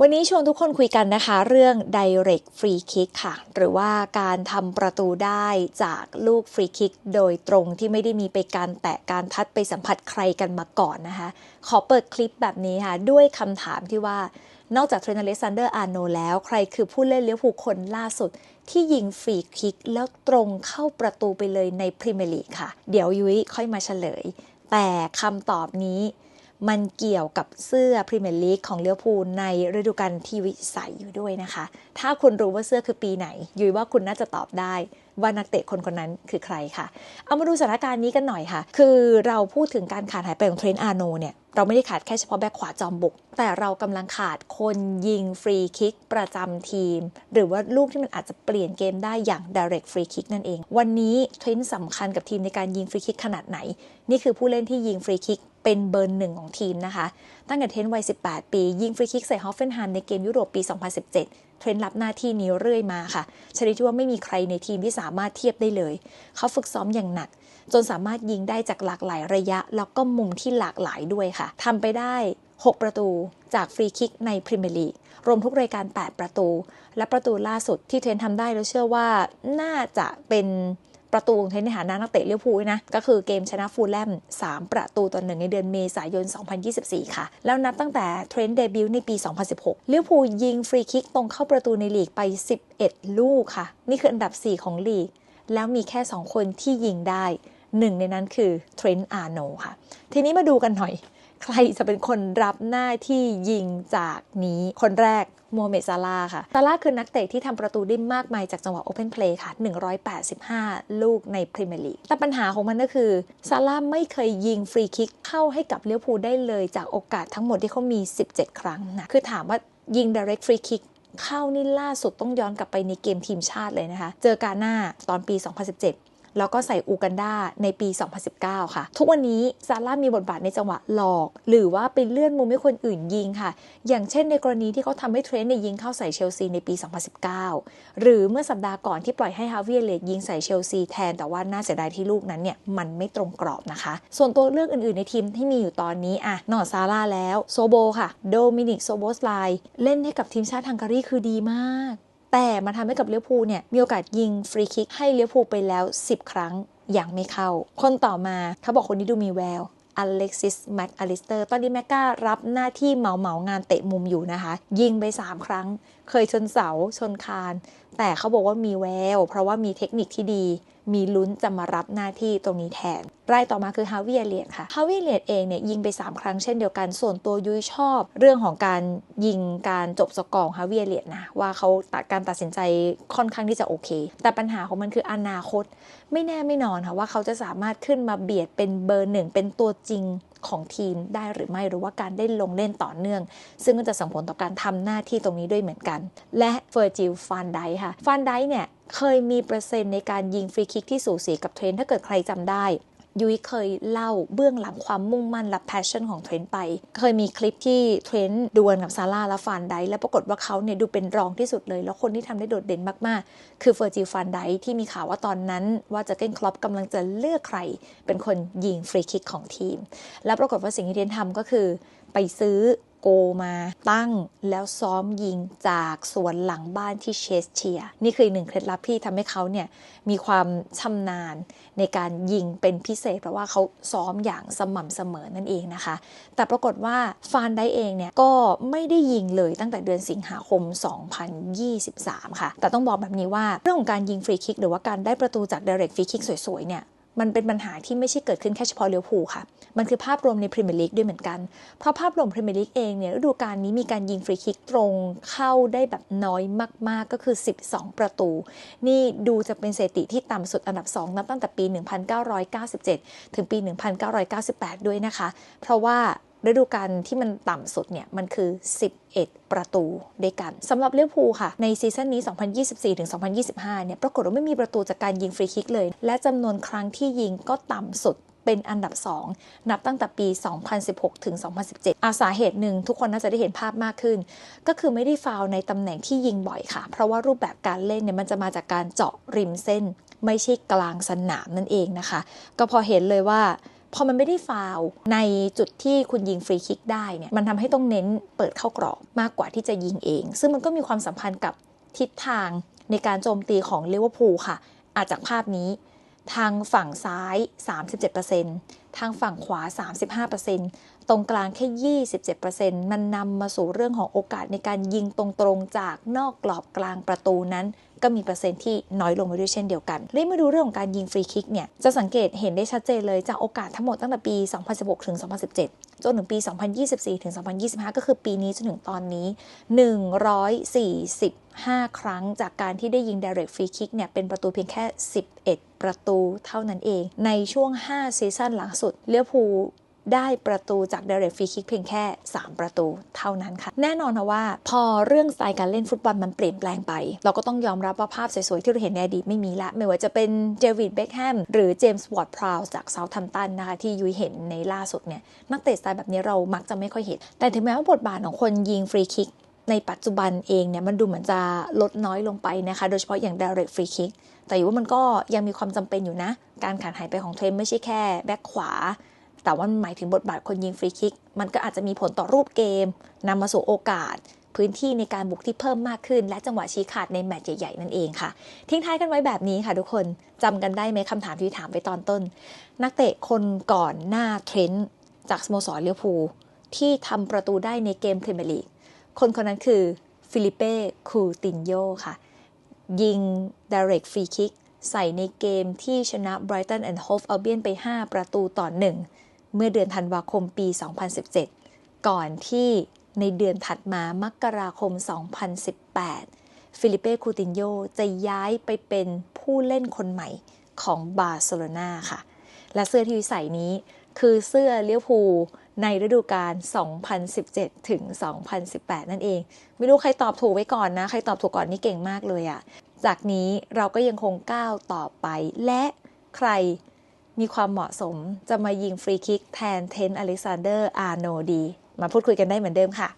วันนี้ชวนทุกคนคุยกันนะคะ เรื่อง direct free kick ค่ะ หรือว่าการทำประตูได้จากลูกฟรีคิกโดยตรงที่ไม่ได้มีไปการแตะการทัดไปสัมผัสใครกันมาก่อนนะคะ ขอเปิดคลิปแบบนี้ค่ะ ด้วยคำถามที่ว่านอกจากเทรนเลซันเดอร์อาร์โนแล้วใครคือผู้เล่นเลี้ยวผูลคนล่าสุด ที่ยิงฟรีคิกแล้วตรงเข้าประตูไปเลยในพรีเมียร์ลีกค่ะ เดี๋ยวยุ้ยค่อยมาเฉลย แต่คำตอบนี้ มันเกี่ยวกับเสื้อพรีเมียร์ลีกของเลี้ยวภูลในฤดูกาลที่วิใส่อยู่ด้วยนะคะ ถ้าคุณรู้ว่าเสื้อคือปีไหน ยุ้ยว่าคุณน่าจะตอบได้ว่านักเตะคนคนนั้นคือใครค่ะ เอามาดูสถานการณ์นี้กันหน่อยค่ะ คือเราพูดถึงการขาดหายไปของเทรนต์อาร์โนเนี่ย เราไม่ได้ขาดแค่เฉพาะแบ็คขวาจอมบุก แต่เรากำลังขาดคนยิงฟรีคิกประจำทีม หรือว่าลูกที่มันอาจจะเปลี่ยนเกมได้อย่าง direct free kick นั่นเอง วันนี้เทรนต์สำคัญกับทีมในการยิงฟรีคิกขนาดไหน นี่คือผู้เล่นที่ยิงฟรีคิก เป็นเบอร์หนึ่งของทีมนะคะ ตั้งแต่เทรนต์วัย 18 ปี ยิงฟรีคิกใส่ฮอฟเฟนฮัมในเกมยุโรปปี 2017 เทรนต์รับหน้าที่นี้เรื่อยมาค่ะชนิดที่ว่าไม่มีใครในทีมที่สามารถเทียบได้เลย เขาฝึกซ้อมอย่างหนัก จนสามารถยิงได้จากหลากหลายระยะ แล้วก็มุมที่หลากหลายด้วยค่ะทำไปได้ 6 ประตูจากฟรีคิกในพรีเมียร์ลีกรวมทุกรายการ 8 ประตู และประตูล่าสุดที่เทรนทำได้แล้วเชื่อว่าน่าจะเป็น ประตูของเทนในฐานะนักเตะเลี้ยวภูนะ ก็คือเกมชนะฟูลแลม 3 ประตูต่อหนึ่งในเดือนเมษายน 2024 ค่ะ แล้วนับตั้งแต่เทรนด์เดบิวต์ในปี 2016 เลี้ยวภูยิงฟรีคิกตรงเข้าประตูในลีกไป 11 ลูกค่ะ นี่คืออันดับ 4 ของลีก แล้วมีแค่ 2 คนที่ยิงได้หนึ่งในนั้นคือเทรนต์อาร์โนค่ะ ทีนี้มาดูกันหน่อย ใครจะเป็นคนรับหน้าที่ยิงจากนี้ คนแรกโมเมซาลาค่ะ ซาลาคือนักเตะที่ทำประตูได้มากมายจากจังหวะโอเพนเพลย์ค่ะ 185 ลูกในพรีเมียร์ลีก แต่ปัญหาของมันก็คือ ซาลาไม่เคยยิงฟรีคิกเข้าให้กับเลี้ยวภูได้เลยจากโอกาสทั้งหมดที่เขามี 17 ครั้งนะ คือถามว่ายิง direct free kick เข้านี่ล่าสุดต้องย้อนกลับไปในเกมทีมชาติเลยนะคะ เจอกาหน้าตอนปี 2017 แล้วก็ใส่อูกันดาในปี 2019 ค่ะ ทุกวันนี้ซาร่ามีบทบาทในจังหวะหลอก หรือว่าไปเลื่อนมุมให้คนอื่นยิงค่ะ อย่างเช่นในกรณีที่เขาทำให้เทรนด์ในยิงเข้าใส่เชลซีในปี 2019 หรือเมื่อสัปดาห์ก่อนที่ปล่อยให้ฮาวิเอเลตยิงใส่เชลซีแทน แต่ว่าน่าเสียดายที่ลูกนั้นเนี่ยมันไม่ตรงกรอบนะคะ ส่วนตัวเลือกอื่นๆในทีมที่มีอยู่ตอนนี้อะนอกซาร่าแล้วโซโบค่ะ โดมินิกโซโบสไลเล่นให้กับทีมชาติฮังการีคือดีมาก แต่มาทำให้กับเลี้ยวภูเนี่ยมีโอกาสยิงฟรีคิกให้เลี้ยวภูไปแล้ว 10 ครั้งยังไม่เข้า คนต่อมาเขาบอกคนนี้ดูมีแววอเล็กซิสแม็กอลิสเตอร์ตอนนี้แม็กก้ารับหน้าที่เหมาเหมางานเตะมุมอยู่นะคะ ยิงไป 3 ครั้ง เคยชนเสาชนคาน แต่เขาบอกว่ามีแวว เพราะว่ามีเทคนิคที่ดี มีลุ้นจะมารับหน้าที่ตรงนี้แทน รายต่อมาคือฮาวิเอเลียตค่ะฮาวิเอเลียตเองเนี่ยยิงไป 3 ครั้งเช่นเดียวกัน ส่วนตัวยุ้ยชอบ เรื่องของการยิงการจบสกอร์ฮาวิเอเลียตนะว่าเขาตัดการตัดสินใจค่อนข้างที่จะโอเค แต่ปัญหาของมันคืออนาคต ไม่แน่ไม่นอนค่ะว่าเขาจะสามารถขึ้นมาเบียดเป็นเบอร์หนึ่งเป็นตัวจริงของทีมได้หรือไม่หรือว่าการได้ลงเล่นต่อเนื่อง ซึ่งก็จะส่งผลต่อการทำหน้าที่ตรงนี้ด้วยเหมือนกัน และเฟอร์จิลฟานไดค่ะฟานไดเนี่ย เคยมีเปอร์เซ็นต์ในการยิงฟรีคิกที่สูสีกับเทรนถ้าเกิดใครจำได้ยุ้ยเคยเล่าเบื้องหลังความมุ่งมั่นและ passion ของเทรนไป เคยมีคลิปที่เทรนดวลกับซาร่าและฟานไดและปรากฏว่าเขาเนี่ยดูเป็นรองที่สุดเลย แล้วคนที่ทำได้โดดเด่นมาก ๆ คือเฟอร์จิลฟานไดที่มีข่าวว่าตอนนั้นว่าจะเก้นคลอปกำลังจะเลือกใคร เป็นคนยิงฟรีคิกของทีม แล้วปรากฏว่าสิ่งที่เทรนทำก็คือ ไปซื้อ โกมาตั้งแล้วซ้อมยิงจากสวนหลังบ้านที่เชสเชีย นี่คือหนึ่งเคล็ดลับที่ทำให้เขาเนี่ยมีความชำนาญในการยิงเป็นพิเศษ เพราะว่าเขาซ้อมอย่างสม่ำเสมอนั่นเองนะคะ แต่ปรากฏว่าฟานได้เองเนี่ยก็ไม่ได้ยิงเลยตั้งแต่เดือนสิงหาคม 2023 ค่ะ แต่ต้องบอกแบบนี้ว่าเรื่องของการยิงฟรีคิกหรือว่าการได้ประตูจากเดเรกฟรีคิกสวยๆเนี่ย มันเป็นปัญหาที่ไม่ใช่เกิดขึ้นแค่เฉพาะเลี้ยวผูค่ะ มันคือภาพรวมในพรีเมียร์ลีกด้วยเหมือนกัน เพราะภาพรวมพรีเมียร์ลีกเองเนี่ยฤดูกาลนี้มีการยิงฟรีคิกตรงเข้าได้แบบน้อยมาก ๆ ก็คือ 12 ประตู นี่ดูจะเป็นสถิติที่ต่ำสุดอันดับ 2 นับตั้งแต่ปี 1997 ถึงปี 1998 ด้วยนะคะ เพราะว่า ฤดูกาลที่มันต่ำสุดเนี่ยมันคือ 11 ประตูด้วยกันสำหรับเลี้ยวภูค่ะ ในซีซั่นนี้ 2024-2025 เนี่ยปรากฏว่าไม่มีประตูจากการยิงฟรีคิกเลย และจำนวนครั้งที่ยิงก็ต่ำสุดเป็นอันดับ 2 นับตั้งแต่ปี 2016 ถึง 2017 อาสาเหตุหนึ่งทุกคนน่าจะได้เห็นภาพมากขึ้น ก็คือไม่ได้ฟาวในตำแหน่งที่ยิงบ่อยค่ะ เพราะว่ารูปแบบการเล่นเนี่ยมันจะมาจากการเจาะริมเส้น ไม่ใช่กลางสนามนั่นเองนะคะ ก็พอเห็นเลยว่า พอมันไม่ได้ฟาวล์ในจุดที่คุณยิงฟรีคิกได้เนี่ยมันทำให้ต้องเน้นเปิดเข้ากรอบมากกว่าที่จะยิงเอง ซึ่งมันก็มีความสัมพันธ์กับทิศทางในการโจมตีของลิเวอร์พูลค่ะ อาจจากภาพนี้ ทางฝั่งซ้าย 37%ทางฝั่งขวา 35% ตรงกลางแค่ 27%มันนำมาสู่เรื่องของโอกาสในการยิงตรงๆ จากนอกกรอบกลางประตูนั้นก็มีเปอร์เซ็นต์ที่น้อยลงไปด้วยเช่นเดียวกันเรียมาดูเรื่องของการยิงฟรีคิกเนี่ย จะสังเกตเห็นได้ชัดเจนเลยจากโอกาสทั้งหมดตั้งแต่ปี 2016 ถึง 2017 จนถึงปี 2024 ถึง 2025 ก็คือปีนี้จนถึงตอนนี้ 145 ครั้งจากการที่ได้ยิง direct free kick เนี่ย เป็นประตูเพียงแค่ 11 ประตูเท่านั้นเอง ในช่วง 5 ซีซั่นหลังสุดเลี้ยวภู ได้ประตูจาก direct free kick เพียงแค่ 3 ประตูเท่านั้นค่ะ แน่นอนนะว่า พอเรื่องสไตล์การเล่นฟุตบอลมันเปลี่ยนแปลงไป เราก็ต้องยอมรับว่าภาพสวยๆ ที่เราเห็นในอดีตไม่มีละ ไม่ว่าจะเป็นเจวิดเบคแฮมหรือเจมส์วอร์ดพราวจากเซาท์ทัมตันนะคะที่ยุ้ยเห็นในล่าสุดเนี่ยนักเตะสไตล์แบบนี้เรามักจะไม่ค่อยเห็น แต่ถึงแม้ว่าบทบาทของคนยิงฟรีคิกในปัจจุบันเองเนี่ยมันดูเหมือนจะลดน้อยลงไปนะคะ โดยเฉพาะอย่าง direct free kick แต่อยู่ว่ามันก็ยังมีความจำเป็นอยู่นะ การขาดหายไปของเทรนไม่ใช่แค่แบ็คขวา แต่ว่าหมายถึงบทบาทคนยิงฟรีคิก มันก็อาจจะมีผลต่อรูปเกมนำมาสู่โอกาส พื้นที่ในการบุกที่เพิ่มมากขึ้น และจังหวะชี้ขาดในแมตช์ใหญ่ๆนั่นเองค่ะ ทิ้งท้ายกันไว้แบบนี้ค่ะ ทุกคนจำกันได้ไหมคำถามที่ถามไปตอนต้น นักเตะคนก่อนหน้าเทรนต์จากสโมสรเลียวภูที่ทำประตูได้ในเกมพรีเมียร์ลีกคนคนนั้นคือฟิลิเป้คูตินโยค่ะ ยิง direct free kick ใส่ในเกมที่ชนะ Brighton and Hove Albion ไป 5 ประตูต่อ 1 เมื่อเดือนธันวาคมปี 2017 ก่อนที่ในเดือนถัดมามกราคม 2018 ฟิลิเป้คูตินโยจะย้ายไปเป็นผู้เล่นคนใหม่ของบาร์เซโลนาค่ะ และเสื้อที่วิใส่นี้คือเสื้อเลี้ยวภูในฤดูกาล 2017 ถึง 2018 นั่นเอง ไม่รู้ใครตอบถูกไว้ก่อนนะ ใครตอบถูกก่อนนี่เก่งมากเลยอะจากนี้เราก็ยังคงก้าวต่อไป และใคร มีความเหมาะสมจะมายิงฟรีคิกแทนเทนอเล็กซานเดอร์อาร์โนดี มาพูดคุยกันได้เหมือนเดิมค่ะ